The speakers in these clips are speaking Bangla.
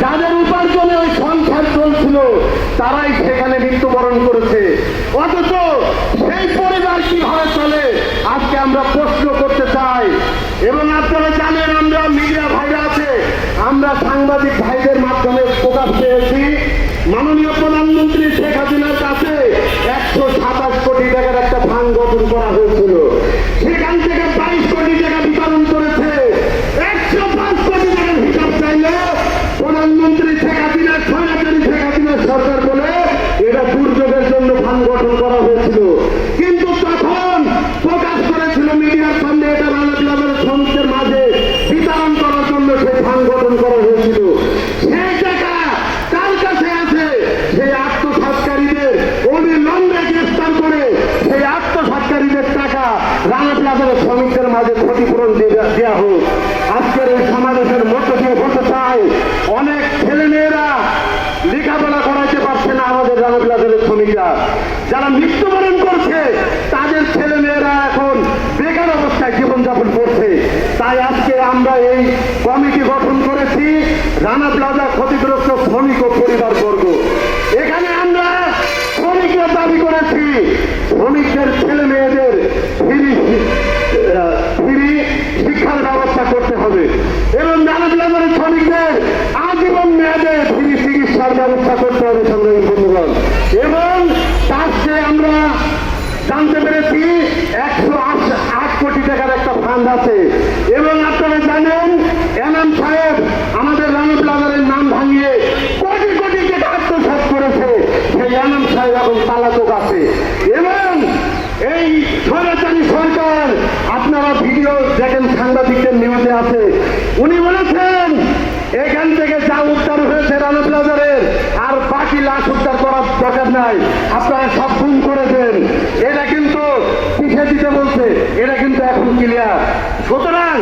যাদের উপার্জনে ওই সংসার চলছিল, তারাই সেখানে মৃত্যুবরণ করেছে। অথচ সেই পরিবার কীভাবে চলে? আজকে আমরা প্রশ্ন করতে চাই। এবং আপনারা জানেন, আমরা মিডিয়া ভাইরা আছে। আমরা সাংবাদিক ভাইদের মাধ্যমে প্রকাশ পেয়েছি। মাননীয় প্রধানমন্ত্রী শেখ হাসিনার কাছে একশো সাতাশ কোটি টাকার একটা ফান্ড গঠন করা হয়েছিল করা হয়েছিল। সেই টাকা কার কাছে আছে? সেই আত্মসাৎকারীদের অবিলম্বে গ্রেফতার করে সেই আত্মসাৎকারীদের টাকা রানা প্লাজার শ্রমিকদের মাঝে ক্ষতিপূরণ দেওয়া হোক। আজকের এই সমাবেশের মধ্য দিয়ে বলতে চাই অনেক ছেলে মেয়েরা লেখাপড়া করাইতে পারছে না আমাদের রানা প্লাজারের শ্রমিকরা। যারা মৃত্যুবরণ করছে, তাদের ছেলে মেয়েরা এখন বেকার অবস্থায় জীবনযাপন করছে। তাই আজকে আমরা এই কমিটি গঠন রানা প্লাজা ক্ষতিগ্রস্ত শ্রমিক ও পরিবার বর্গ। এখানে আমরা শ্রমিকরা দাবি করেছি, শ্রমিকদের ছেলে মেয়েদের ফ্রি ফ্রি শিক্ষার ব্যবস্থা করতে হবে। এবং রানা প্লাজার শ্রমিকদের আজীবন মেয়াদে ফ্রি চিকিৎসার ব্যবস্থা করতে হবে, সংগ্রামী বন্ধুগণ। এবং তার চেয়ে আমরা জানতে পেরেছি, একশো আট কোটি টাকার একটা ফান্ড আছে। এবং আপনারা জানেন এনাম সাহেব আমাদের রানা প্লাজারের নাম ভাঙিয়ে কোটি কোটি টাকা আত্মসাৎ করেছে সেই এনাম সাহেব এখন পালাতক আছে এবং এই স্বৈরাচারী সরকার আপনারা ভিডিও দেখেন সাংবাদিকদের আছে। উনি বলেছেন, এখান থেকে যা উদ্ধার হয়েছে রানা প্লাজারের, আর বাকি লাশ উদ্ধার করার দরকার নাই। আপনারা সব গুম করে দেন। এটা কিন্তু পিছিয়ে দিতে বলছে? এটা কিন্তু এখন ক্লিয়ার সুতরাং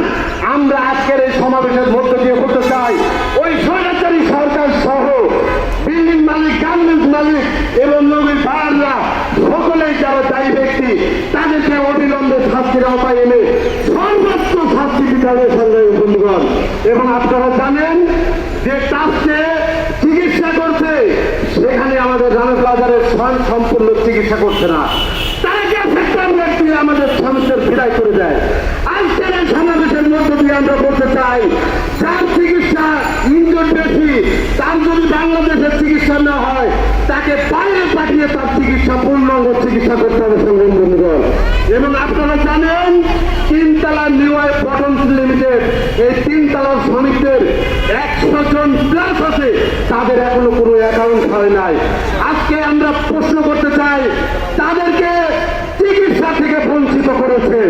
আমরা আজকের এই সমাবেশের মধ্য দিয়ে করতে চাই, ওই স্বৈরাচারী সরকার সহ বিল্ডিং মালিক, গার্মেন্টস মালিক এবং নবীর বাহাররা সকলেই যারা দায়ী ব্যক্তি, তাদেরকে অবিলম্বে শাস্তির আওতায় এনে সর্বোচ্চ বিধানের সঙ্গে বন্ধুগণ, এবং আপনারা জানেন যে টাস্কে চিকিৎসা করছে, সেখানে আমাদের রানা প্লাজারের স্বয়ং সম্পূর্ণ চিকিৎসা করছে না। তাকে আমাদের সমস্যার বিদায় করে দেয়। আজকের এই সমাবেশের মধ্য দিয়ে আমরা চিকিৎসা বেশি, তার চিকিৎসা হয়, তাকে পাঠিয়ে তার চিকিৎসা করতে হবে। তাদের এখনও কোনো অ্যাকাউন্ট হয় নাই। আজকে আমরা প্রশ্ন করতে চাই, তাদেরকে চিকিৎসা থেকে বঞ্চিত করেছে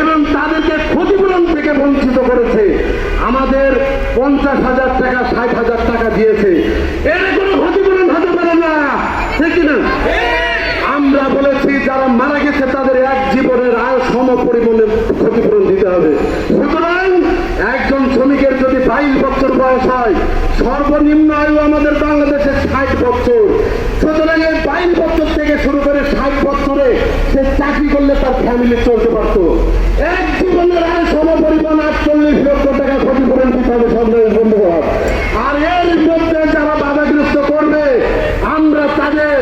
এবং তাদেরকে ক্ষতিপূরণ থেকে বঞ্চিত করেছে। আমাদের পঞ্চাশ হাজার টাকা, ষাট হাজার টাকা দিয়েছে। এর কোনো ক্ষতিপূরণ হতে পারে না। ঠিক কিনা? আমরা বলেছি, যারা মারা গেছে, তাদের এক জীবনের আয় সম পরিমাণে ক্ষতিপূরণ দিতে হবে। সুতরাং একজন শ্রমিকের যদি বাইশ বছর বয়স হয় সর্বনিম্ন আয়ু আমাদের বাংলাদেশে ষাট বছর। সুতরাং এই বাইশ বছর থেকে শুরু করে ষাট বছরে সে চাকরি করলে তার ফ্যামিলি চলতে পারতো। এক জীবনের আয় সম পরিমাণ আটচল্লিশ লক্ষ টাকা ক্ষতিপূরণ দিতে হবে সন্দেহ বন্ধু আর এর বিরুদ্ধে যারা বাধাগ্রস্ত করবে, আমরা তাদের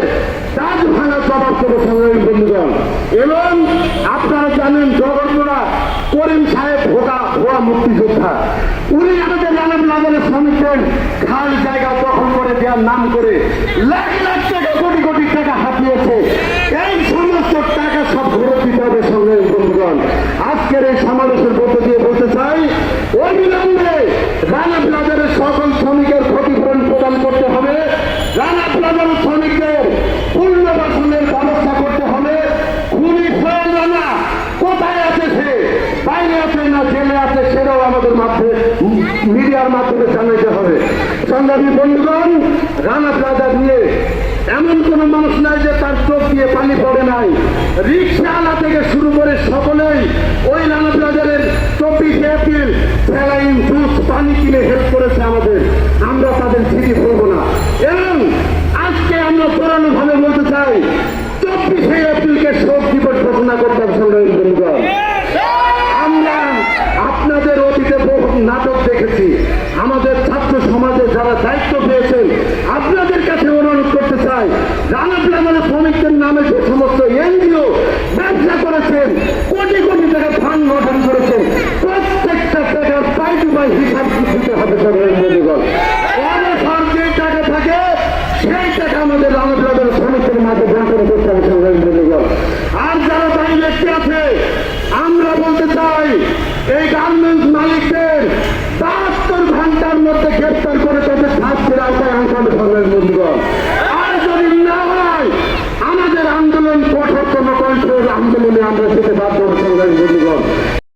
কাজ ভাঙা জবাব দেবো সংগ্রামী বন্ধুগণ। এবং আপনারা জানেন জগন্নাথ করিম সাহেব ভোটা ভুয়া মুক্তিযোদ্ধা। উনি শ্রমিকদের খাল জায়গা দখল করে দেওয়ার নাম করে লাখ লাখ টাকা, কোটি কোটি টাকা হাতিয়েছে। এই সমস্ত টাকা সব ফেরত দিতে হবে সংগ্রামী বন্ধুগণ। আজকের এই সমাবেশের মধ্য দিয়ে বলতে চাই, অবিলম্বে রানা প্লাজারের সকল শ্রমিকের ক্ষতিপূরণ প্রদান করতে হবে। রানা প্লাজার শ্রমিকদের পুনর্বাসনের ব্যবস্থা করতে হবে। খুবই প্রয়োজন না কোথায় আছে সে? বাইরে আছে না জেলে আছে, সেটাও আমাদের মাধ্যমে মিডিয়ার মাধ্যমে জানাইতে হবে সংগ্রামী বন্ধুগণ, রানা প্লাজা দিয়ে এমন কোন মানুষ নাই যে তার চোখ দিয়ে পানি পড়ে নাই। রিক্সাওয়ালা থেকে শুরু করে সকলেই ওই রানা প্লাজারের চব্বিশে এপ্রিল স্যালাইন জুস পানি কিনে হেল্প করেছে আমাদের। আমরা তাদের স্মৃতি ভুলবো না। এবং আজকে আমরা পুরানো ভাবে বলতে চাই, চব্বিশে এপ্রিলকে শোক দিবস ঘোষণা করতাম সংগ্রামী বন্ধুগণ।